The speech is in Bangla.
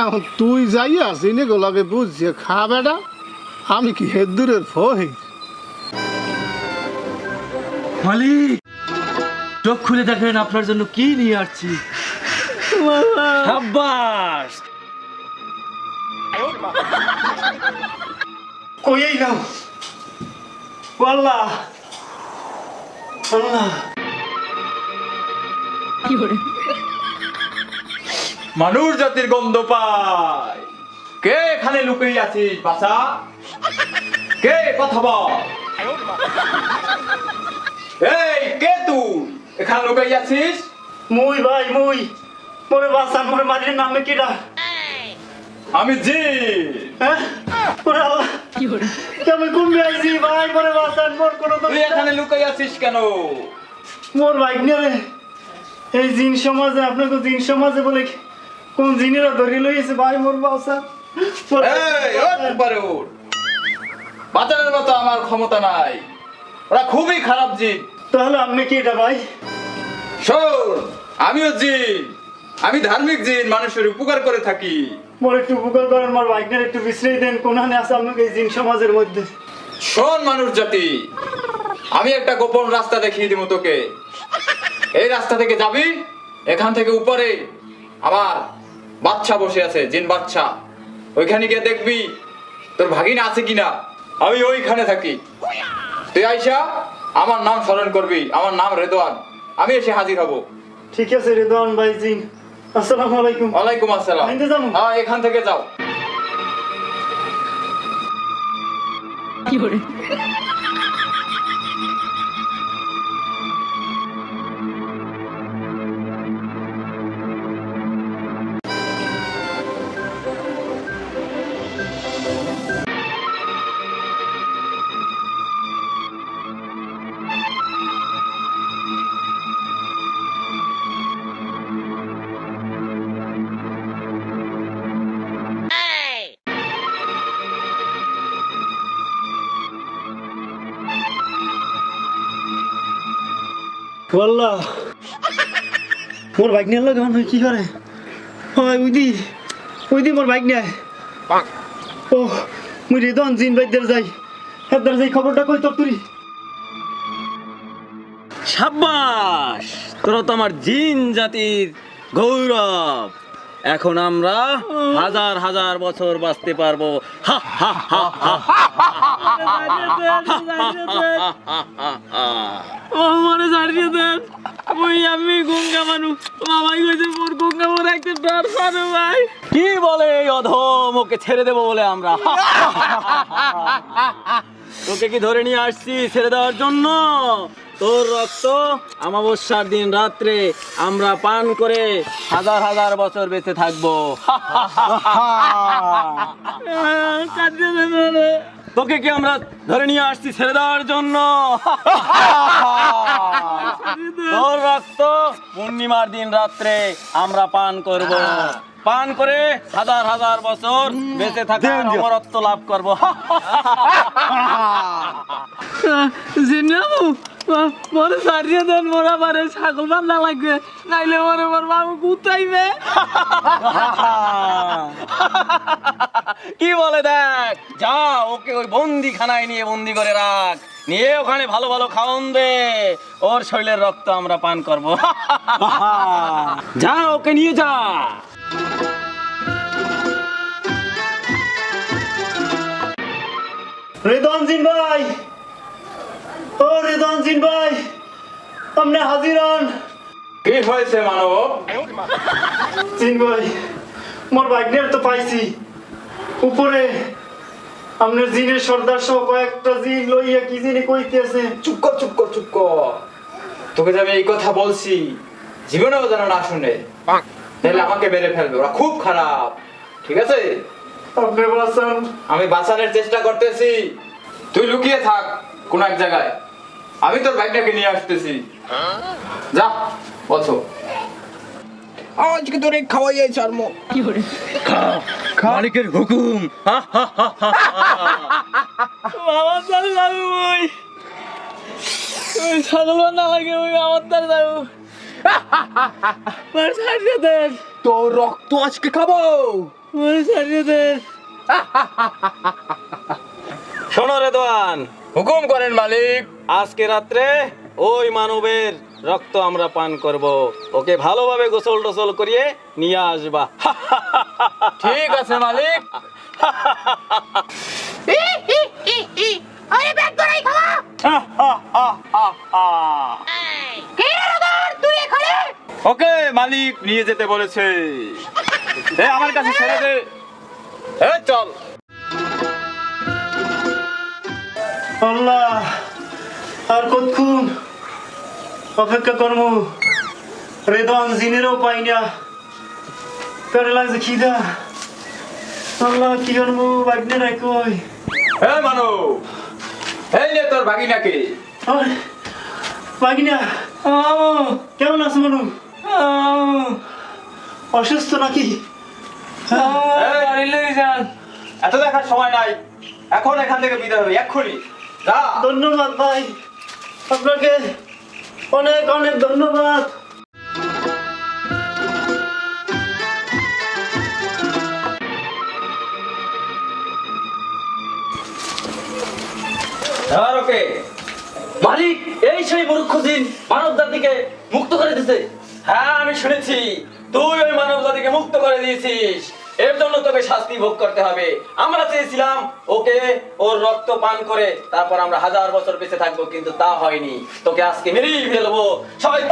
এখন তুই যাইয়া চিনি গোলাকে বুঝছে খা বেটা, আমি কি হেদুরের ফহি? চোখ খুলে দেখেন আপনার জন্য কি নিয়ে আসছি। সাব্বাস। নাও? আল্লাহ আল্লাহ। মানুষ জাতির গন্ধ পায়। কে এখানে লুকিয়ে আছিস বাসা কে কথা বল? এই কে তুই? এখানে লুকিয়ে আছিস? মুই ভাই মুই। মোরে বাসান মোরে মারির নামে কিডা আমি জি। হ্যাঁ? ওরে আল্লাহ। আমি ঘুমিয়ে আইছি? ভাই মোরে বাসান মোর কোনো তুই এখানে লুকিয়ে আছিস কেন? মোর বাইক নিয়ে এই জিন সমাজে আপনাকে জিন সমাজে বলে কোন জিনেরা ধরে লইছে ভাই মোর ওঠ বাঁচানোর মতো আমার ক্ষমতা নাই। ওরা খুবই খারাপ জিন। তাহলে আপনি কি এটা ভাই? শোন আমিও জিন। আমি ধার্মিক জিন মানুষের উপকার করে থাকি। মোর একটু উপকার করেন মোর বাইক একটু বিশ্রাই দেন। কোনখানে আছে আপনাকে এই জিন সমাজের মধ্যে? শোন মানুষ জাতি আমি একটা গোপন রাস্তা দেখিয়ে দিব তোকে। এই রাস্তা থেকে যাবি এখান থেকে উপরে। আমার বাচ্চা বসে আছে জিন বাচ্চা ওইখানে গিয়ে দেখবি তোর ভাগিনা আছে কিনা। আমি ওইখানে থাকি। তুই আইসা আমার নাম স্মরণ করবি আমার নাম রেদওয়ান আমি এসে হাজির হব। ঠিক আছে রেদওয়ান ভাই জিন। আসসালামু আলাইকুম। ওয়ালাইকুম আসসালাম? হ্যাঁ এখান থেকে যাও। ওয়াল্লাহ মোর বাইক নিয়ে লাগান কি করে হয় উইদি উইদি মোর বাইক নিয়ে ও মুই রেদন জিন বাইদের যাই হেদার যাই খবরটা কই তোর তুই সাব্বাস তোরা তো আমার জিন জাতির গৌরব এখন আমরা হাজার হাজার বছর বাঁচতে পারব হা, হা, হা, হা, হা, হা। ও মনে ছাড়িয়ে দেন। ওই আমি গঙ্গা মানু। বাবাই কইছে মোর গঙ্গা মোর একটা ডর পানো ভাই। কি বলে এই অধম? ওকে ছেড়ে দেবো বলে আমরা। তোকে কি ধরে নিয়ে আসছি ছেড়ে দেওয়ার জন্য? তোর রক্ত অমাবস্যার দিন রাত্রে আমরা পান করে হাজার হাজার বছর বেঁচে থাকব। তোকে কি আমরা ধরে নিয়ে আসছি ছেড়ে দেওয়ার জন্য? তোর রক্ত পূর্ণিমার দিন রাত্রে আমরা পান করব। পান করে হাজার হাজার বছর বেঁচে থাকার অমরত্ব লাভ করব। জিনাবু মরে ছাড়িয়ে দেন মোরা বারে ছাগল বান্ধা লাগবে। নাইলে মরে মোর বাবু কুতাইবে কি বলে দেখ? যা ওকে ওই বন্দি খানায় নিয়ে বন্দি করে রাখ। নিয়ে ওখানে ভালো ভালো খাওন দে। ওর শরীরের রক্ত আমরা পান করব। যা ওকে নিয়ে যা। রেদন জিন ভাই। ও রেদন জিন ভাই আপনি হাজির হন। কি হয়েছে মানব? জিন ভাই মোর বাইক নিয়ে তো পাইছি। উপরে আপনার জিনের সর্দার সহ কয়েকটা জিন লইয়া কি জিনি কইতেছে? চুপ কর চুপ কর চুপ কর। তোকে যে আমি এই কথা বলছি জীবনেও যেন না শুনে তাহলে আমাকে মেরে ফেলবে ওরা খুব খারাপ ঠিক আছে? আপনি বাঁচান। আমি বাঁচানোর চেষ্টা করতেছি। তুই লুকিয়ে থাক কোন এক জায়গায়। আমি তোর বাইকটাকে নিয়ে আসতেছি। যা বলছো। আজকে তোরে খাওয়াই ছাড়বো মালিকের হুকুম। বাবা চল যাব ওই ওই ছাগল না লাগে ওই আমার তার যাব। আমার ছাড়িয়ে দেন। তোর রক্ত আজকে খাব। আমার ছাড়িয়ে দেন। শোনো রেদওয়ান হুকুম করেন মালিক। আজকে রাত্রে ওই মানবের রক্ত আমরা পান করব। ওকে ভালোভাবে গোসল টোসল করিয়ে নিয়ে আসবা। ঠিক আছে মালিক। আরে ব্যাগ ধরাই খাওয়া কে রগর তুই এখানে ওকে মালিক নিয়ে যেতে বলেছে। এ আমার কাছে ছেড়ে দে। এ চল। আল্লাহ আর কতক্ষণ অপেক্ষা করব রেদন জিনেরও পাই না। পেটে লাগছে খিদা। আল্লাহ কি করব বাগনে কই। এ মানু এই নে তোর ভাগিনাকে। বাগিনা কেমন আছো মানু? অসুস্থ নাকি? এত দেখার সময় নাই। এখন এখান থেকে বিদায় হবে এক্ষুনি। ধন্যবাদ ভাই আপনাকে। অনেক অনেক ধন্যবাদ। মালিক, এই সেই মূর্খ দিন মানব জাতিকে মুক্ত করে দিছে। হ্যাঁ আমি শুনেছি। তুই ওই মানব জাতিকে মুক্ত করে দিয়েছিস। এর জন্য তোকে শাস্তি ভোগ করতে হবে। আমরা চেয়েছিলাম ওকে ওর রক্ত পান করে তারপর আমরা হাজার বছর বেঁচে থাকব, কিন্তু তা হয়নি। তোকে আজকে মেরেই ফেলব। সবাই